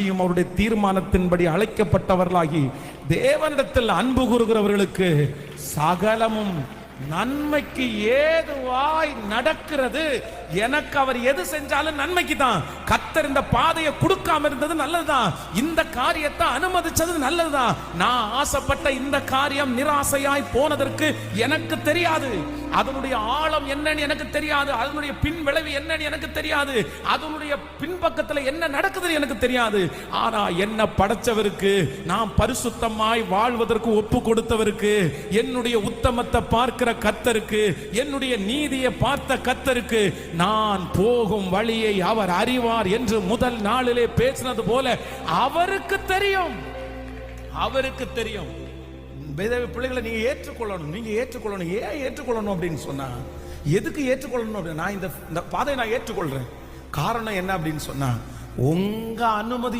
வாஞ்சியும் அவருடைய தீர்மானத்தின்படி அழைக்கப்பட்டவர்களாகி தேவனிடத்தில் அன்பு கூறுகிறவர்களுக்கு சகலமும் நன்மைக்கு ஏதுவாய் நடக்கிறது? எனக்கு அவர் எது செஞ்சாலும் நன்மைக்கு தான். கத்தர் இந்த பாதையை கொடுக்காம இருந்தது நல்லதுதான். இந்த காரியத்தை அனுமதிச்சது நல்லதுதான். நான் ஆசைப்பட்ட இந்த காரியம் நிராசையாய் போனதற்கு எனக்கு தெரியாது. அதனுடைய ஆழம் என்னன்னு எனக்கு தெரியாது. அதனுடைய பின் விளைவு என்னன்னு எனக்கு தெரியாது. அதனுடைய பின்பக்கத்துல என்ன நடக்குதுன்னு எனக்கு தெரியாது. ஆனா என்ன படைச்சவருக்கு நான் பரிசுத்தமாய் வாழ்வதற்கு ஒப்பு கொடுத்தவருக்கு என்னுடைய உத்தமத்தை பார்க்கிற கத்தருக்கு என்னுடைய நீதியை பார்த்த கத்தருக்கு நான் போகும் வழியை அவர் அறிவார் என்று முதல் நாளிலே பேசினது போல அவருக்கு தெரியும். அவருக்கு தெரியும். வேத பிள்ளைகளை நீங்க ஏற்றுக்கொள்ளணும். நீங்க ஏற்றுக்கொள்ளணும். ஏன் ஏற்றுக்கொள்ளணும் அப்படின்னு சொன்னா எதுக்கு ஏற்றுக்கொள்ளணும் அப்படின்னு? நான் இந்த பாதையை நான் ஏற்றுக்கொள்றேன். காரணம் என்ன அப்படின்னு சொன்னா உங்க அனுமதி